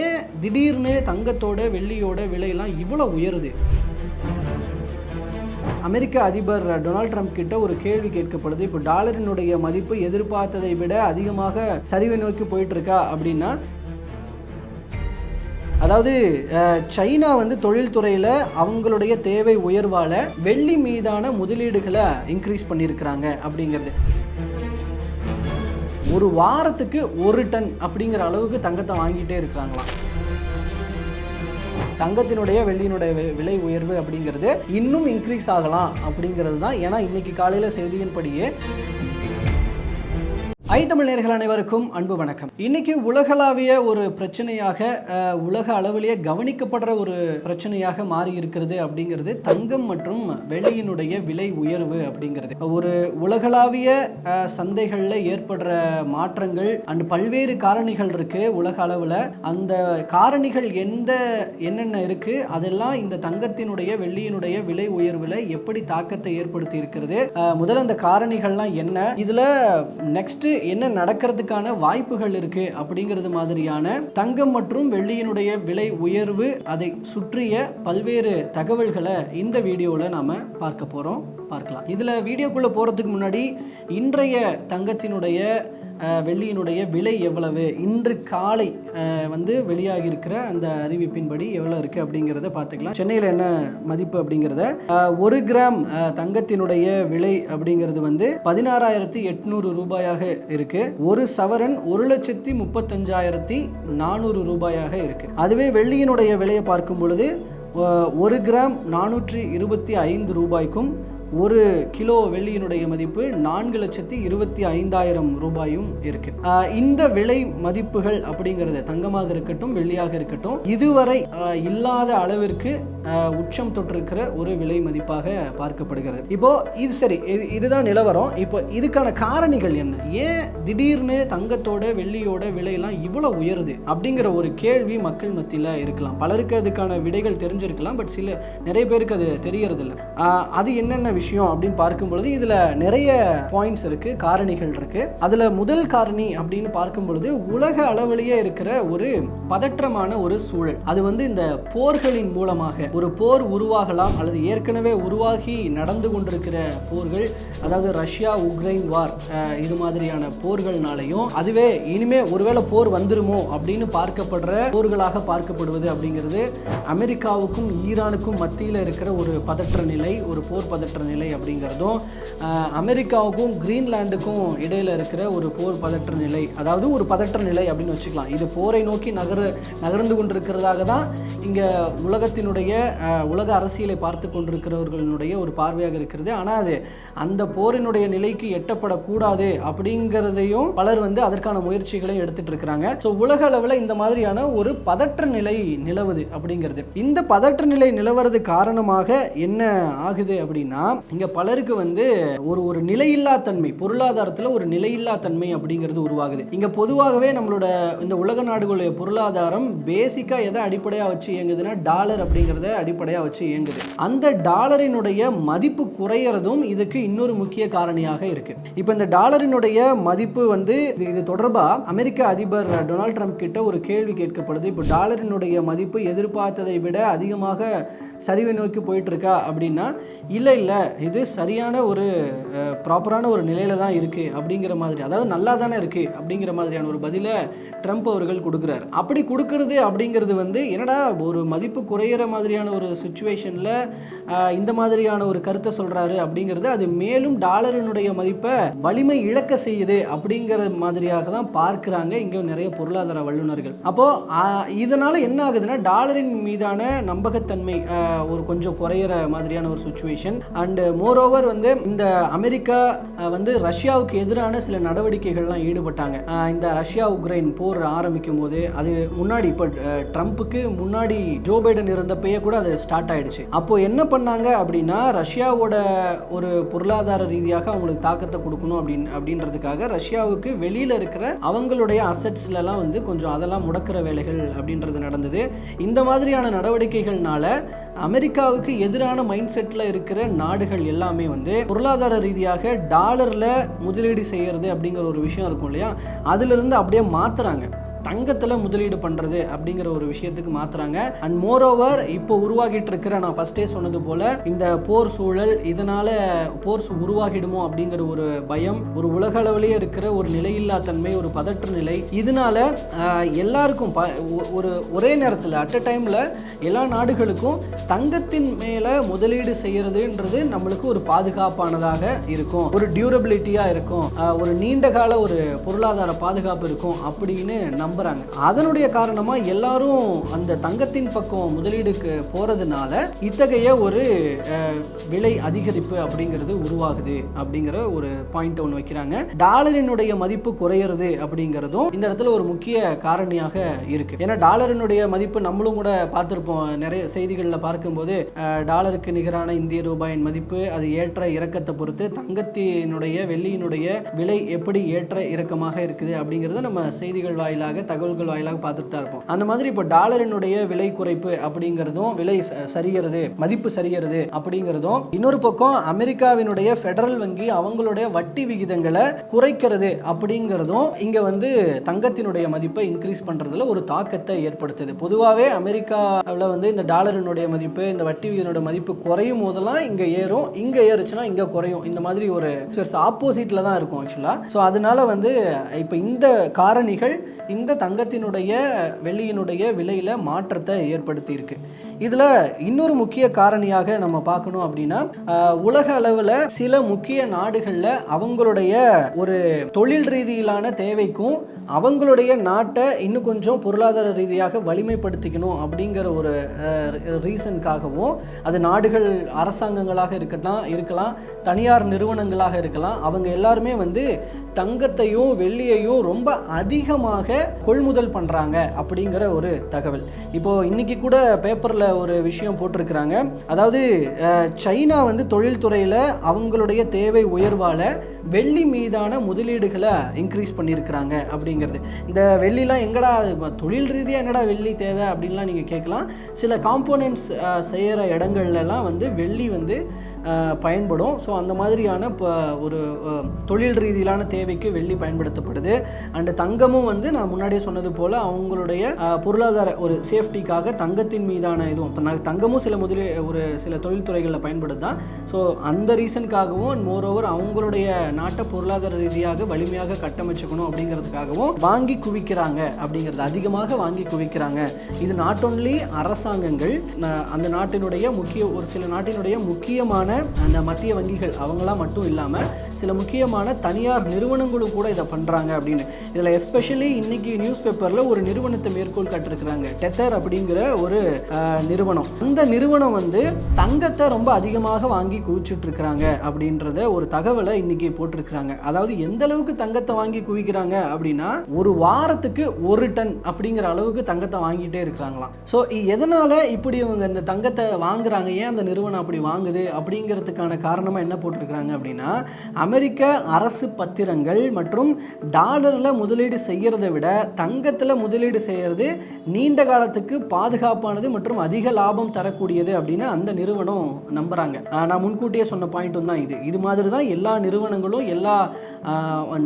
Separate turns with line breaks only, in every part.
ஏன் திடீர்னு தங்கத்தோட வெள்ளியோட விலையெல்லாம் இவ்வளோ உயருது? அமெரிக்க அதிபர் டொனால்ட் ட்ரம்ப் கிட்ட ஒரு கேள்வி கேட்கப்படுது. இப்போ டாலரினுடைய மதிப்பு எதிர்பார்த்ததை விட அதிகமாக சரிவை நோக்கி போயிட்டு இருக்கா அப்படின்னா அதாவது சைனா வந்து தொழில்துறையில் அவங்களுடைய தேவை உயர்வால் வெள்ளி மீதான முதலீடுகளை இன்க்ரீஸ் பண்ணியிருக்கிறாங்க அப்படிங்கிறது. ஒரு வாரத்துக்கு ஒரு டன் அப்படிங்கிற அளவுக்கு தங்கத்தை வாங்கிட்டே இருக்கிறாங்களாம். தங்கத்தினுடைய வெள்ளியினுடைய விலை உயர்வு அப்படிங்கிறது இன்னும் இன்க்ரீஸ் ஆகலாம் அப்படிங்கிறது தான். ஏன்னா இன்னைக்கு காலையில் செய்தியின்படியே ஐ தமிழ் அனைவருக்கும் அன்பு வணக்கம். இன்னைக்கு உலகளாவிய ஒரு பிரச்சனையாக உலக அளவிலேயே கவனிக்கப்படுற ஒரு பிரச்சனையாக மாறி இருக்கிறது அப்படிங்கிறது தங்கம் மற்றும் வெள்ளியினுடைய விலை உயர்வு அப்படிங்கிறது. ஒரு உலகளாவிய சந்தைகளில் ஏற்படுற மாற்றங்கள் அண்ட் பல்வேறு காரணிகள் இருக்கு உலக அளவில். அந்த காரணிகள் எந்த என்னென்ன இருக்கு அதெல்லாம் இந்த தங்கத்தினுடைய வெள்ளியினுடைய விலை உயர்வில் எப்படி தாக்கத்தை ஏற்படுத்தி இருக்கிறது முதல்ல அந்த காரணிகள்லாம் என்ன? இதுல நெக்ஸ்ட் என்ன நடக்கிறதுக்கான வாய்ப்புகள் இருக்கு அப்படிங்கிறது மாதிரியான தங்கம் மற்றும் வெள்ளியினுடைய விலை உயர்வு அதை சுற்றிய பல்வேறு தகவல்களை இந்த வீடியோவில் நாம் பார்க்க போகிறோம் பார்க்கலாம். இதில் வீடியோக்குள்ளே போகிறதுக்கு முன்னாடி இன்றைய தங்கத்தினுடைய வெள்ளியினுடைய விலை எவ்வளவு? இன்று காலை வந்து வெளியாகி இருக்கிற அந்த அறிவிப்பின்படி எவ்வளோ இருக்குது அப்படிங்கிறத பார்த்துக்கலாம். சென்னையில் என்ன மதிப்பு அப்படிங்கிறத? ஒரு கிராம் தங்கத்தினுடைய விலை அப்படிங்கிறது வந்து பதினாறாயிரத்தி எட்நூறு ரூபாயாக இருக்குது ஒரு சவரன் ஒரு லட்சத்தி முப்பத்தஞ்சாயிரத்தி நானூறு ரூபாயாக இருக்குது அதுவே வெள்ளியினுடைய விலையை பார்க்கும் பொழுது ஒரு கிராம் நானூற்றி இருபத்தி ஐந்து ரூபாய்க்கும் ஒரு கிலோ வெள்ளியினுடைய மதிப்பு நான்கு லட்சத்தி இருபத்தி ஐந்தாயிரம் ரூபாயும் இருக்கு. இந்த விலை மதிப்புகள் அப்படிங்கிறது தங்கமாக இருக்கட்டும் வெள்ளியாக இருக்கட்டும் இதுவரை இல்லாத அளவிற்கு உச்சம் தொட்டிருக்கிற ஒரு விலை மதிப்பாக பார்க்கப்படுகிறது. இப்போ இது சரி இது இதுதான் நிலவரம். இப்போ இதுக்கான காரணிகள் என்ன? ஏன் திடீர்னு தங்கத்தோட வெள்ளியோட விலையெல்லாம் இவ்வளோ உயருது? அப்படிங்கிற ஒரு கேள்வி மக்கள் மத்தியில் இருக்கலாம். பலருக்கு அதுக்கான விடைகள் தெரிஞ்சிருக்கலாம் பட் சில நிறைய பேருக்கு அது தெரியறதில்ல. அது என்னென்ன விஷயம் அப்படின்னு பார்க்கும்பொழுது இதில் நிறைய பாயிண்ட்ஸ் இருக்கு காரணிகள் இருக்கு. அதில் முதல் காரணி அப்படின்னு பார்க்கும் பொழுது உலக அளவிலேயே இருக்கிற ஒரு பதற்றமான ஒரு சூழல். அது வந்து இந்த போர்களின் மூலமாக ஒரு போர் உருவாகலாம் அல்லது ஏற்கனவே உருவாகி நடந்து கொண்டிருக்கிற போர்கள் அதாவது ரஷ்யா உக்ரைன் வார் இது மாதிரியான போர்கள்னாலையும் அதுவே இனிமே ஒருவேளை போர் வந்துருமோ அப்படின்னு பார்க்கப்படுற போர்களாக பார்க்கப்படுவது அப்படிங்கிறது அமெரிக்காவுக்கும் ஈரானுக்கும் மத்தியில் இருக்கிற ஒரு பதற்ற நிலை ஒரு போர் பதற்ற நிலை அப்படிங்கிறதும் அமெரிக்காவுக்கும் கிரீன்லாண்டுக்கும் இடையில இருக்கிற ஒரு போர் பதற்ற நிலை அதாவது ஒரு பதற்ற நிலை அப்படின்னு வச்சுக்கலாம். இது போரை நோக்கி நகர நகர்ந்து கொண்டிருக்கிறதாக தான் இங்கே உலகத்தினுடைய உலக அரசியலை பார்த்து கொண்டிருக்கிறவர்களினுடைய ஒரு பார்வையாக இருக்கிறது. ஆனால் அது அந்த போரினுடைய நிலைக்கு எட்டப்படக்கூடாது அப்படிங்கிறதையும் பலர் வந்து அதற்கான முயற்சிகளை எடுத்துட்டு இருக்கிறாங்க. ஸோ உலக அளவில் இந்த மாதிரியான ஒரு பதற்ற நிலை நிலவுது அப்படிங்கிறது. இந்த பதற்ற நிலை நிலவறது காரணமாக என்ன ஆகுது அப்படின்னா இங்க பலருக்கு வந்து ஒரு ஒரு நிலையில்லா தன்மை பொருளாதாரத்தில் ஒரு நிலையில்லா தன்மை அப்படிங்கிறது உருவாகுது. இங்க பொதுவாகவே நம்மளோட இந்த உலக நாடுகளுடைய பொருளாதாரம் பேசிக்கா எதை அடிப்படையா வச்சு இயங்குதுன்னா டாலர் அப்படிங்கிறத அடிப்படையா வச்சு இயங்குது. அந்த டாலரினுடைய மதிப்பு குறையறதும் இதுக்கு இன்னொரு முக்கிய காரணியாக இருக்கு. இப்போ இந்த டாலரினுடைய மதிப்பு வந்து இது- இது தொடர்பா அமெரிக்க அதிபர் டொனால்ட் ட்ரம்ப் கிட்ட ஒரு கேள்வி கேட்கப்படுது. இப்போ டாலரினுடைய மதிப்பு எதிர்பார்த்ததை விட அதிகமாக சரிவை நோக்கி போயிட்டுருக்கா அப்படின்னா இல்லை இல்லை இது சரியான ஒரு ப்ராப்பரான ஒரு நிலையில தான் இருக்குது அப்படிங்கிற மாதிரி. அதாவது நல்லா தானே இருக்குது அப்படிங்கிற மாதிரியான ஒரு பதிலை ட்ரம்ப் அவர்கள் கொடுக்குறாரு. அப்படி கொடுக்கறது அப்படிங்கிறது வந்து என்னடா ஒரு மதிப்பு குறையிற மாதிரியான ஒரு சுச்சுவேஷனில் இந்த மாதிரியான ஒரு கருத்தை சொல்கிறாரு அப்படிங்கிறது அது மேலும் டாலரினுடைய மதிப்பை வலிமை இழக்க செய்யுது அப்படிங்கிற மாதிரியாக தான் பார்க்குறாங்க இங்கே நிறைய பொருளாதார வல்லுநர்கள். அப்போது இதனால் என்ன ஆகுதுன்னா டாலரின் மீதான நம்பகத்தன்மை ஒரு கொஞ்சம் குறையிற மாதிரியான ஒரு சுச்சுவேஷன் அண்டு மோரோவர் வந்து இந்த அமெரிக்கா வந்து ரஷ்யாவுக்கு எதிரான சில நடவடிக்கைகள்லாம் ஈடுபட்டாங்க. இந்த ரஷ்யா உக்ரைன் போர் ஆரம்பிக்கும் போது அது முன்னாடி இப்போ ட்ரம்ப்புக்கு முன்னாடி ஜோ பைடன் இருந்தப்பயே கூட அது ஸ்டார்ட் ஆயிடுச்சு. அப்போ என்ன பண்ணாங்க அப்படின்னா ரஷ்யாவோட ஒரு பொருளாதார ரீதியாக அவங்களுக்கு தாக்கத்தை கொடுக்கணும் அப்படின்னு அப்படின்றதுக்காக ரஷ்யாவுக்கு வெளியில் இருக்கிற அவங்களுடைய அசட்ஸ்லாம் வந்து கொஞ்சம் அதெல்லாம் முடக்கிற வேலைகள் அப்படின்றது நடந்தது. இந்த மாதிரியான நடவடிக்கைகள்னால அமெரிக்காவுக்கு எதிரான மைண்ட் செட்டில் இருக்கிற நாடுகள் எல்லாமே வந்து பொருளாதார ரீதியாக டாலரில் முதலீடு செய்கிறது அப்படிங்கிற ஒரு விஷயம் இருக்கும் இல்லையா? அதிலிருந்து அப்படியே மாற்றுறாங்க தங்கத்தில் முதலீடு பண்ணுறது அப்படிங்கிற ஒரு விஷயத்துக்கு மாற்றுறாங்க அண்ட் மோர் ஓவர் இப்போ உருவாகிட்டு இருக்கிற நான் ஃபஸ்ட்டே சொன்னது போல் இந்த போர் சூழல் இதனால் போர் உருவாகிடுமோ அப்படிங்கிற ஒரு பயம் ஒரு உலக அளவிலேயே இருக்கிற ஒரு நிலையில்லா தன்மை ஒரு பதற்ற நிலை. இதனால எல்லாருக்கும் ப ஒ- ஒரு ஒரே நேரத்தில் அட் அ டைமில் எல்லா நாடுகளுக்கும் தங்கத்தின் மேலே முதலீடு செய்கிறதுன்றது நம்மளுக்கு ஒரு பாதுகாப்பானதாக இருக்கும். ஒரு டியூரபிலிட்டியாக இருக்கும். ஒரு நீண்ட கால ஒரு பொருளாதார பாதுகாப்பு இருக்கும் அப்படின்னு நம்ம நம்புகிறாங்க அதனுடைய காரணமாக எல்லாரும் அந்த தங்கத்தின் பக்கம் முதலீடுக்கு போகிறதுனால இத்தகைய ஒரு விலை அதிகரிப்பு அப்படிங்கிறது உருவாகுது அப்படிங்கிற ஒரு பாயிண்ட் ஒன்று வைக்கிறாங்க. டாலரினுடைய மதிப்பு குறையிறது அப்படிங்கிறதும் இந்த இடத்துல ஒரு முக்கிய காரணியாக இருக்கு. ஏன்னா டாலரினுடைய மதிப்பு நம்மளும் கூட பார்த்துருப்போம். நிறைய செய்திகளில் பார்க்கும்போது டாலருக்கு நிகரான இந்திய ரூபாயின் மதிப்பு அது ஏற்ற இறக்கத்தை பொறுத்து தங்கத்தினுடைய வெள்ளியினுடைய விலை எப்படி ஏற்ற இறக்கமாக இருக்குது அப்படிங்கிறத நம்ம செய்திகள் வாயிலாக தகவல்கள் வாயிலாக பார்த்துட்டு தான் இருப்போம். அந்த மாதிரி இப்போ டாலரினுடைய விலை குறைப்பு அப்படிங்கிறதும் விலை சரிகிறது மதிப்பு சரிகிறது அப்படிங்கிறதும் இன்னொரு பக்கம் அமெரிக்காவினுடைய ஃபெடரல் வங்கி அவங்களுடைய வட்டி விகிதங்களை குறைக்கிறது அப்படிங்கிறதும் இங்கே வந்து தங்கத்தினுடைய மதிப்பை இன்க்ரீஸ் பண்ணுறதுல ஒரு தாக்கத்தை ஏற்படுத்துது. பொதுவாகவே அமெரிக்காவில் வந்து இந்த டாலரினுடைய மதிப்பு இந்த வட்டி விகிதனோட மதிப்பு குறையும் போதெல்லாம் இங்கே ஏறும். இங்கே ஏறுச்சுன்னா இங்கே குறையும். இந்த மாதிரி ஒரு ஆப்போசிட்ல தான் இருக்கும் ஆக்சுவலாக ஸோ அதனால வந்து இப்போ இந்த காரணிகள் இந்த தங்கத்தினுடைய வெள்ளியினுடைய விலையில மாற்றத்தை ஏற்படுத்தியிருக்கு. இதில் இதுல இன்னொரு முக்கிய காரணியாக நம்ம பார்க்கணும் அப்படின்னா ஆஹ், உலக அளவில் சில முக்கிய நாடுகளில் அவங்களுடைய ஒரு தொழில் ரீதியிலான தேவைக்கும் அவங்களுடைய நாட்டை இன்னும் கொஞ்சம் பொருளாதார ரீதியாக வலிமைப்படுத்திக்கணும் அப்படிங்கிற ஒரு ரீசனுக்காகவும் அது நாடுகள் அரசாங்கங்களாக இருக்கலாம் இருக்கலாம் தனியார் நிறுவனங்களாக இருக்கலாம் அவங்க எல்லாருமே வந்து தங்கத்தையும் வெள்ளியையும் ரொம்ப அதிகமாக கொள்முதல் பண்ணுறாங்க அப்படிங்கிற ஒரு தகவல். இப்போது இன்னைக்கு கூட பேப்பரில் ஒரு விஷயம் போட்டிருக்கிறாங்க. அதாவது சைனா வந்து தொழில்துறையில் அவங்களுடைய தேவை உயர்வால் வெள்ளி மீதான முதலீடுகளை இன்க்ரீஸ் பண்ணியிருக்கிறாங்க அப்படிங்கிறது. இந்த வெள்ளிலாம் எங்கடா தொழில் ரீதியாக என்னடா வெள்ளி தேவை அப்படின்லாம் நீங்கள் கேட்கலாம். சில காம்போனன்ட்ஸ் செய்கிற இடங்கள்லாம் வந்து வெள்ளி வந்து பயன்படும். ஸோ அந்த மாதிரியான இப்போ ஒரு தொழில் ரீதியிலான தேவைக்கு வெள்ளி பயன்படுத்தப்படுது. அண்டு தங்கமும் வந்து நான் முன்னாடியே சொன்னது போல் அவங்களுடைய பொருளாதார ஒரு சேஃப்டிக்காக தங்கத்தின் மீதான இதுவும் இப்போ நான் தங்கமும் சில முதலீ ஒரு சில தொழில்துறைகளில் பயன்படுத்தான் ஸோ அந்த ரீசனுக்காகவும் மோரோவர் அவங்களுடைய நாட்டை பொருளாதார ரீதியாக வலிமையாக கட்டமைச்சுக்கணும் அப்படிங்கிறதுக்காகவும் வாங்கி குவிக்கிறாங்க அப்படிங்கிறது அதிகமாக வாங்கி குவிக்கிறாங்க. இது நாட் ஒன்லி அரசாங்கங்கள் அந்த நாட்டினுடைய முக்கிய ஒரு சில நாட்டினுடைய முக்கியமான அந்த மத்திய வங்கிகள் அவங்களாம் மட்டும் இல்லாமல் சில முக்கியமான தனியார் நிறுவனங்களும் கூட இதை பண்ணுறாங்க அப்படின்னு. இதில் எஸ்பெஷலி இன்னைக்கு நியூஸ் பேப்பரில் ஒரு நிறுவனத்தை மேற்கோள் காட்டிருக்கிறாங்க டெத்தர் அப்படிங்கிற ஒரு நிறுவனம். அந்த நிறுவனம் வந்து தங்கத்தை ரொம்ப அதிகமாக வாங்கி குவிச்சுட்டு இருக்கிறாங்க அப்படின்றத ஒரு தகவலை இன்னைக்கு போட்டிருக்கிறாங்க. அதாவது எந்த அளவுக்கு தங்கத்தை வாங்கி குவிக்கிறாங்க அப்படின்னா ஒரு வாரத்துக்கு ஒரு டன் அப்படிங்கிற அளவுக்கு தங்கத்தை வாங்கிட்டே இருக்கிறாங்களாம். ஸோ எதனால இப்படி இவங்க இந்த தங்கத்தை வாங்குறாங்க? ஏன் அந்த நிறுவனம் அப்படி வாங்குது? அப்படிங்கிறதுக்கான காரணமாக என்ன போட்டிருக்கிறாங்க அப்படின்னா அமெரிக்க அரசு பத்திரங்கள் மற்றும் டாலரில் முதலீடு செய்கிறத விட தங்கத்தில் முதலீடு செய்கிறது நீண்ட காலத்துக்கு பாதுகாப்பானது மற்றும் அதிக லாபம் தரக்கூடியது அப்படின்னு அந்த நிறுவனம் நம்புகிறாங்க நான் முன்கூட்டியே சொன்ன பாயிண்ட்டும் தான் இது. இது மாதிரி தான் எல்லா நிறுவனங்களும் எல்லா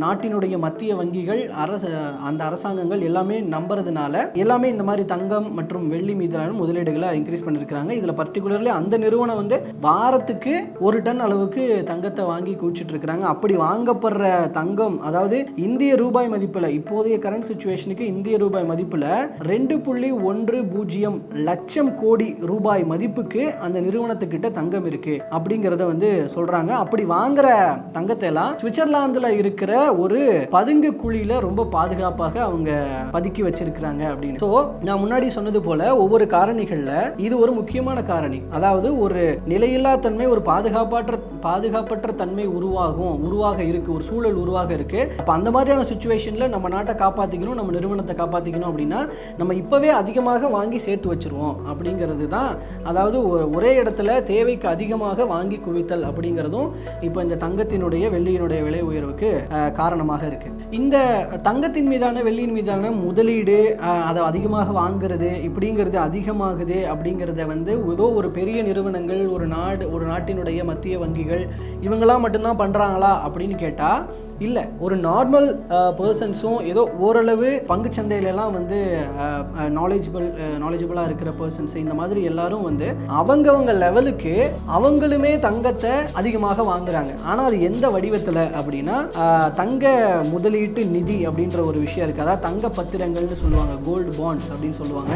நாட்டினுடைய மத்திய வங்கிகள் அரசு அந்த அரசாங்கங்கள் எல்லாமே நம்புறதுனால எல்லாமே இந்த மாதிரி தங்கம் மற்றும் வெள்ளி மீதான முதலீடுகளை இன்க்ரீஸ் பண்ணியிருக்கிறாங்க இதில் பர்டிகுலர்லி அந்த நிறுவனம் வந்து வாரத்துக்கு ஒரு டன் அளவுக்கு தங்கத்தை வாங்கி குவிச்சிட்டு இருக்கிறாங்க அப்படி வாங்கப்படுற தங்கம் அதாவது இந்திய ரூபாய் மதிப்பில் இப்போதைய கரண்ட் சுச்சுவேஷனுக்கு இந்திய ரூபாய் மதிப்பில் ரெண்டு புள்ளி ஒன்று பூஜ்ஜியம் லட்சம் கோடி ரூபாய் மதிப்புக்கு அந்த நிறுவனத்துக்கிட்ட தங்கம் இருக்கு. அப்படிங்கிறத வந்து சொல்றாங்க. அப்படி வாங்குற தங்கத்தை எல்லாம் சுவிட்சர்லாந்துல இருக்கிற ஒரு பதுங்கு குழியில ரொம்ப பாதுகாப்பாக அவங்க பதுக்கி வச்சிருக்கிறாங்க அப்படின்னு. ஸோ நான் முன்னாடி சொன்னது போல ஒவ்வொரு காரணிகள்ல இது ஒரு முக்கியமான காரணி. அதாவது ஒரு நிலையில்லா தன்மை ஒரு பாதுகாப்பாற்ற பாதுகாப்பற்ற தன்மை உருவாகும் உருவாக இருக்குது ஒரு சூழல் உருவாக இருக்குது இப்போ அந்த மாதிரியான சுச்சுவேஷனில் நம்ம நாட்டை காப்பாற்றிக்கணும் நம்ம நிறுவனத்தை காப்பாற்றிக்கணும் அப்படின்னா நம்ம இப்போவே அதிகமாக வாங்கி சேர்த்து வச்சிருவோம் அப்படிங்கிறது தான். அதாவது ஒ- ஒரே இடத்துல தேவைக்கு அதிகமாக வாங்கி குவித்தல் அப்படிங்கிறதும் இப்போ இந்த தங்கத்தினுடைய வெள்ளியினுடைய விலை உயர்வுக்கு காரணமாக இருக்குது இந்த தங்கத்தின் மீதான வெள்ளியின் மீதான முதலீடு அதை அதிகமாக வாங்குறது இப்படிங்கிறது அதிகமாகுது அப்படிங்கிறத வந்து ஏதோ ஒரு பெரிய நிறுவனங்கள் ஒரு நாடு ஒரு நாட்டினுடைய மத்திய வங்கிகள் பத்திரங்கள் இவங்களாம் மட்டும்தான் பண்ணுறாங்களா அப்படின்னு கேட்டால் இல்லை. ஒரு நார்மல் பர்சன்ஸும் ஏதோ ஓரளவு பங்குச்சந்தையிலலாம் வந்து நாலேஜபிள் நாலேஜபிளாக இருக்கிற பர்சன்ஸ் இந்த மாதிரி எல்லாரும் வந்து அவங்கவங்க லெவலுக்கு அவங்களுமே தங்கத்தை அதிகமாக வாங்குறாங்க. ஆனால் அது எந்த வடிவத்தில் அப்படின்னா தங்க முதலீட்டு நிதி அப்படின்ற ஒரு விஷயம் இருக்குது அதாவது தங்க பத்திரங்கள்னு சொல்லுவாங்க. கோல்டு பாண்ட்ஸ் அப்படின்னு சொல்லுவாங்க.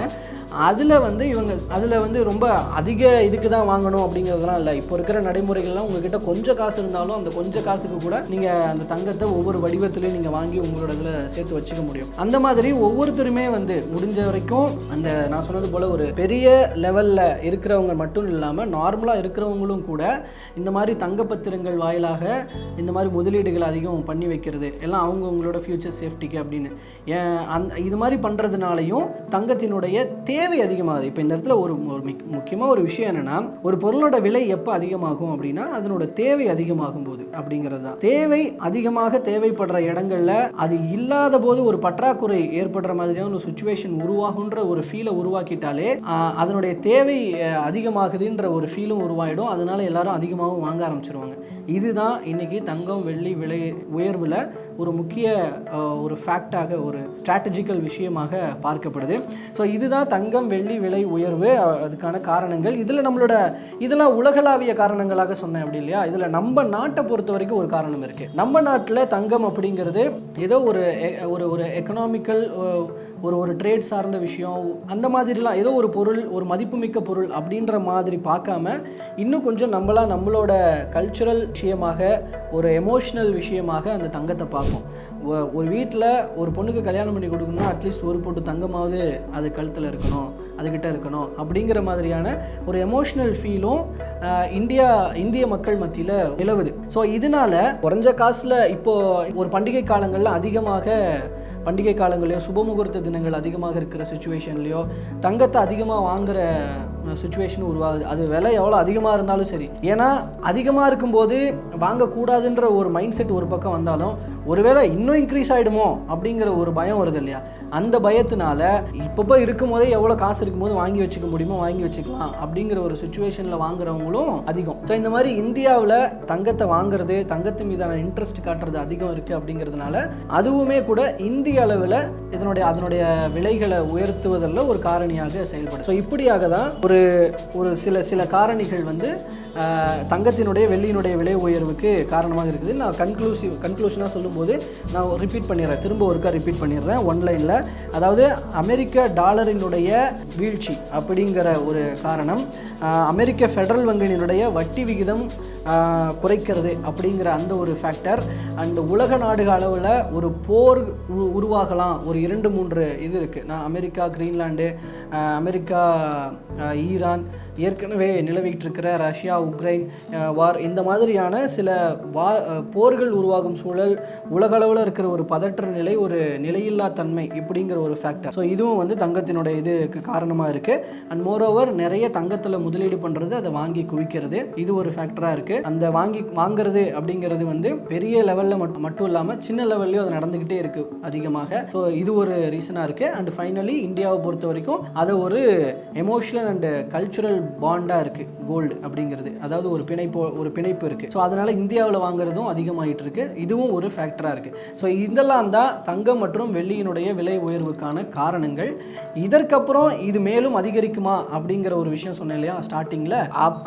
அதில் வந்து இவங்க அதில் வந்து ரொம்ப அதிக இதுக்கு தான் வாங்கணும் அப்படிங்கிறதுலாம் இல்லை. இப்போ இருக்கிற நடைமுறைகள்லாம் உங்ககிட்ட கொஞ்சம் காசு இருந்தாலும் அந்த கொஞ்சம் காசுக்கு கூட நீங்கள் அந்த தங்கத்தை ஒவ்வொரு வடிவத்திலையும் நீங்கள் வாங்கி உங்களோட இதில் சேர்த்து வச்சுக்க முடியும். அந்த மாதிரி ஒவ்வொருத்தருமே வந்து முடிஞ்ச வரைக்கும் அந்த நான் சொன்னது போல் ஒரு பெரிய லெவலில் இருக்கிறவங்க மட்டும் இல்லாமல் நார்மலாக இருக்கிறவங்களும் கூட இந்த மாதிரி தங்கப்பத்திரங்கள் வாயிலாக இந்த மாதிரி முதலீடுகள் அதிகம் பண்ணி வைக்கிறது எல்லாம் அவங்கவுங்களோட ஃப்யூச்சர் சேஃப்டிக்கு அப்படின்னு. ஏன் அந் இது மாதிரி பண்ணுறதுனாலையும் தங்கத்தினுடைய தே தேவை அதிகமாகுது. இப்போ இந்த இடத்துல ஒரு ஒரு மிக் முக்கியமாக ஒரு விஷயம் என்னென்னா ஒரு பொருளோட விலை எப்போ அதிகமாகும் அப்படின்னா அதனோட தேவை அதிகமாகும் போது அப்படிங்கிறது தான். தேவை அதிகமாக தேவைப்படுற இடங்களில் அது இல்லாத போது ஒரு பற்றாக்குறை ஏற்படுற மாதிரியான ஒரு சுச்சுவேஷன் உருவாகுன்ற ஒரு ஃபீலை உருவாக்கிட்டாலே அதனுடைய தேவை அதிகமாகுதுன்ற ஒரு ஃபீலும் உருவாயிடும். அதனால எல்லாரும் அதிகமாகவும் வாங்க ஆரம்பிச்சிருவாங்க. இதுதான் இன்னைக்கு தங்கம் வெள்ளி விலை உயர்வில் ஒரு முக்கிய ஒரு ஃபேக்டாக ஒரு ஸ்ட்ராட்டஜிக்கல் விஷயமாக பார்க்கப்படுது. ஸோ இதுதான் தங்கம் வெள்ளி விலை உயர்வு அதுக்கான காரணங்கள். இதில் நம்மளோட இதெல்லாம் உலகளாவிய காரணங்களாக சொன்னேன் அப்படி இல்லையா? இதில் நம்ம நாட்டை பொறுத்த வரைக்கும் ஒரு காரணம் இருக்குது நம்ம நாட்டில் தங்கம் அப்படிங்கிறது ஏதோ ஒரு எ- ஒரு ஒரு எக்கனாமிக்கல் ஒரு ஒரு ட்ரேட் சார்ந்த விஷயம் அந்த மாதிரிலாம் ஏதோ ஒரு பொருள் ஒரு மதிப்புமிக்க பொருள் அப்படின்ற மாதிரி பார்க்காம இன்னும் கொஞ்சம் நம்மளா நம்மளோட கல்ச்சுரல் விஷயமாக ஒரு எமோஷ்னல் விஷயமாக அந்த தங்கத்தை பார்ப்போம். ஒரு வீட்டில் ஒரு பொண்ணுக்கு கல்யாணம் பண்ணி கொடுக்கணும்னா அட்லீஸ்ட் ஒரு போட்டு தங்கமாவது அது கழுத்தில் இருக்கணும் அதுக்கிட்ட இருக்கணும் அப்படிங்கிற மாதிரியான ஒரு எமோஷ்னல் ஃபீலும் இந்தியா இந்திய மக்கள் மத்தியில் நிலவுது. ஸோ இதனால குறைஞ்ச காசில் இப்போது ஒரு பண்டிகை காலங்களில் அதிகமாக பண்டிகை காலங்களையோ சுபமுகூர்த்த தினங்கள் அதிகமாக இருக்கிற சுச்சுவேஷன்லையோ தங்கத்தை அதிகமாக வாங்குற சுச்சுவேஷன் உருவாகுது. அது விலை எவ்வளோ அதிகமாக இருந்தாலும் சரி. ஏன்னா அதிகமாக இருக்கும்போது வாங்கக்கூடாதுன்ற ஒரு மைண்ட் செட் ஒரு பக்கம் வந்தாலும் ஒருவேளை இன்னும் இன்க்ரீஸ் ஆகிடுமோ அப்படிங்கிற ஒரு பயம் வருது இல்லையா? அந்த பயத்தினால இப்பப்போ இருக்கும்போதே எவ்வளோ காசு இருக்கும்போது வாங்கி வச்சுக்க முடியுமோ வாங்கி வச்சுக்கலாம் அப்படிங்கிற ஒரு சுச்சுவேஷனில் வாங்குறவங்களும் அதிகம். ஸோ இந்த மாதிரி இந்தியாவில் தங்கத்தை வாங்குறது தங்கத்து மீதான இன்ட்ரெஸ்ட் காட்டுறது அதிகம் இருக்குது அப்படிங்கிறதுனால அதுவுமே கூட இந்திய அளவில் இதனுடைய அதனுடைய விலைகளை உயர்த்துவதில் ஒரு காரணியாக செயல்படும் ஸோ இப்படியாக தான் ஒரு ஒரு சில சில காரணிகள் வந்து தங்கத்தினுடைய வெள்ளியினுடைய விலை உயர்வுக்கு காரணமாக இருக்குது. நான் கன்க்ளூசிவ் கன்க்ளூஷனாக சொல்லும்போது நான் ரிப்பீட் பண்ணிடுறேன். திரும்ப ஒருக்கா ரிப்பீட் பண்ணிடுறேன். ஒன்லைனில் அதாவது அமெரிக்க டாலரினுடைய வீழ்ச்சி அப்படிங்கிற ஒரு காரணம் அமெரிக்க ஃபெடரல் வங்கியினுடைய வட்டி விகிதம் குறைக்கிறது அப்படிங்கிற அந்த ஒரு ஃபேக்டர் அண்ட் உலக நாடுகள் அளவில் ஒரு போர் உ- உருவாகலாம். ஒரு இரண்டு மூன்று இது இருக்குது நான் அமெரிக்கா கிரீன்லாண்டு அமெரிக்கா ஈரான் ஏற்கனவே நிலவிட்டு இருக்கிற ரஷ்யா உக்ரைன் வார் இந்த மாதிரியான சில வா போர்கள் உருவாகும் சூழல் உலகளவில் இருக்கிற ஒரு பதற்ற நிலை ஒரு நிலையில்லா தன்மை இப்படிங்கிற ஒரு ஃபேக்டர் ஸோ இதுவும் வந்து தங்கத்தினுடைய இதுக்கு காரணமாக இருக்குது அண்ட் மோரோவர் நிறைய தங்கத்தில் முதலீடு பண்ணுறது அதை வாங்கி குவிக்கிறது. இது ஒரு ஃபேக்டராக இருக்குது அந்த வாங்கி வாங்குறது அப்படிங்கிறது வந்து பெரிய லெவலில் மட்டும் மட்டும் இல்லாமல் சின்ன லெவல்லையும் அது நடந்துக்கிட்டே இருக்குது அதிகமாக. ஸோ இது ஒரு ரீசனாக இருக்குது அண்ட் ஃபைனலி இந்தியாவை பொறுத்த வரைக்கும் அதை ஒரு எமோஷனல் அண்ட் கல்ச்சுரல் பாண்டாக இருக்குது கோல்டு அப்படிங்கிறது. அதாவது ஒரு பிணைப்பு ஒரு பிணைப்பு இருக்குது ஸோ அதனால் இந்தியாவில் வாங்குறதும் அதிகமாகிட்டு இருக்கு. இதுவும் ஒரு ஃபேக்டராக இருக்குது ஸோ இதெல்லாம் தான் தங்கம் மற்றும் வெள்ளியினுடைய விலை உயர்வுக்கான காரணங்கள். இதற்கப்புறம் இது மேலும் அதிகரிக்குமா அப்படிங்கிற ஒரு விஷயம் சொன்னேன் இல்லையா ஸ்டார்டிங்கில்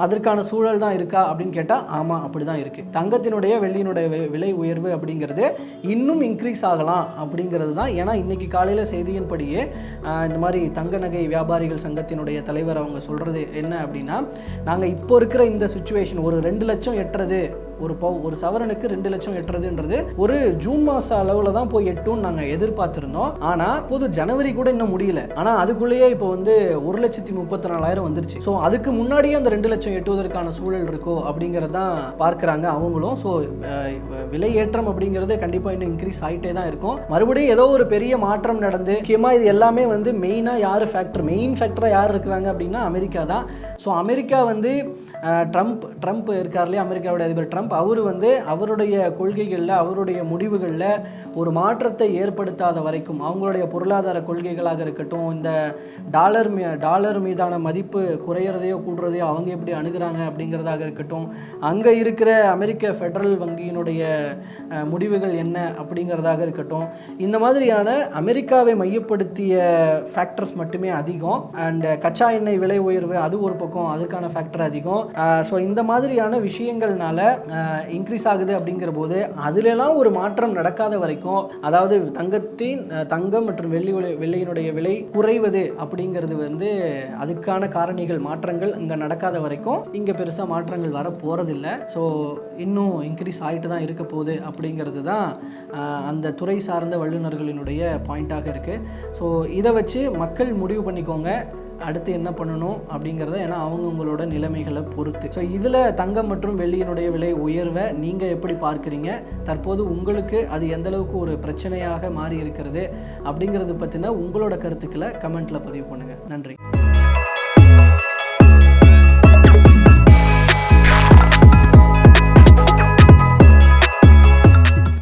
அதற்கான சூழல் தான் இருக்கா அப்படின்னு கேட்டால் ஆமாம் அப்படி தான் இருக்குது தங்கத்தினுடைய வெள்ளியினுடைய விலை உயர்வு அப்படிங்கிறது இன்னும் இன்க்ரீஸ் ஆகலாம் அப்படிங்கிறது தான். ஏன்னா இன்றைக்கி காலையில் செய்தியின்படியே இந்த மாதிரி தங்க நகை வியாபாரிகள் சங்கத்தினுடைய தலைவர் அவங்க சொல்கிறது என்ன அப்படின்னா நாங்கள் இப்போ இருக்கிற இந்த சுச்சுவேஷன் ஒரு ரெண்டு லட்சம் எட்டுறது ஒரு பவு ஒரு சவரனுக்கு ரெண்டு லட்சம் எட்டுறதுன்றது ஒரு ஜூன் மாச அளவில் தான் போய் எட்டும்னு நாங்கள் எதிர்பார்த்துருந்தோம். ஆனால் பொது ஜனவரி கூட இன்னும் முடியல. ஆனால் அதுக்குள்ளேயே இப்போ வந்து ஒரு லட்சத்தி முப்பத்தி நாலாயிரம் வந்துருச்சு. ஸோ அதுக்கு முன்னாடியே அந்த ரெண்டு லட்சம் எட்டுவதற்கான சூழல் இருக்கோ அப்படிங்கிறது தான் பார்க்குறாங்க அவங்களும். ஸோ விலை ஏற்றம் அப்படிங்கிறது கண்டிப்பாக இன்னும் இன்க்ரீஸ் ஆகிட்டே தான் இருக்கும். மறுபடியும் ஏதோ ஒரு பெரிய மாற்றம் நடந்து முக்கியமாக இது எல்லாமே வந்து மெயினாக யார் ஃபேக்டர் மெயின் ஃபேக்டராக யார் இருக்கிறாங்க அப்படின்னா அமெரிக்கா தான். ஸோ அமெரிக்கா வந்து ட்ரம்ப் ட்ரம்ப் இருக்கார் இல்லையா? அமெரிக்காவுடைய அதிபர் ட்ரம்ப். ட்ரம்ப் அவர் வந்து அவருடைய கொள்கைகளில் அவருடைய முடிவுகளில் ஒரு மாற்றத்தை ஏற்படுத்தாத வரைக்கும் அவங்களுடைய பொருளாதார கொள்கைகளாக இருக்கட்டும் இந்த டாலர் மீ டாலர் மீதான மதிப்பு குறையிறதையோ கூடுறதையோ அவங்க எப்படி அணுகிறாங்க அப்படிங்கிறதாக இருக்கட்டும் அங்கே இருக்கிற அமெரிக்க ஃபெடரல் வங்கியினுடைய முடிவுகள் என்ன அப்படிங்கிறதாக இருக்கட்டும் இந்த மாதிரியான அமெரிக்காவை மையப்படுத்திய ஃபேக்டர்ஸ் மட்டுமே அதிகம் அண்ட் கச்சா எண்ணெய் விலை உயர்வு அது ஒரு பக்கம் அதுக்கான ஃபேக்டர் அதிகம். ஸோ இந்த மாதிரியான விஷயங்கள்னால இன்க்ரீஸ் ஆகுது அப்படிங்கிற போது அதிலெல்லாம் ஒரு மாற்றம் நடக்காத வரைக்கும் அதாவது தங்கத்தின் தங்கம் மற்றும் வெள்ளி விலை- வெள்ளியினுடைய விலை குறைவது அப்படிங்கிறது வந்து அதுக்கான காரணிகள் மாற்றங்கள் இங்கே நடக்காத வரைக்கும் இங்கே பெருசாக மாற்றங்கள் வர போகிறதில்ல ஸோ இன்னும் இன்க்ரீஸ் ஆகிட்டு தான் இருக்க போகுது அப்படிங்கிறது தான் அந்த துறை சார்ந்த வல்லுநர்களினுடைய பாயிண்ட்டாக இருக்குது ஸோ இதை வச்சு மக்கள் முடிவு பண்ணிக்கோங்க. அடுத்து என்ன பண்ணணும் அப்படிங்கிறத ஏன்னா அவங்கவுங்களோட நிலைமைகளை பொறுத்து. ஸோ இதில் தங்கம் மற்றும் வெள்ளியினுடைய விலை உயர்வை நீங்கள் எப்படி பார்க்குறீங்க? தற்போது உங்களுக்கு அது எந்தளவுக்கு ஒரு பிரச்சனையாக மாறி இருக்கிறது அப்படிங்கிறது பற்றின உங்களோட கருத்துக்களை கமெண்ட்டில் பதிவு பண்ணுங்கள் நன்றி.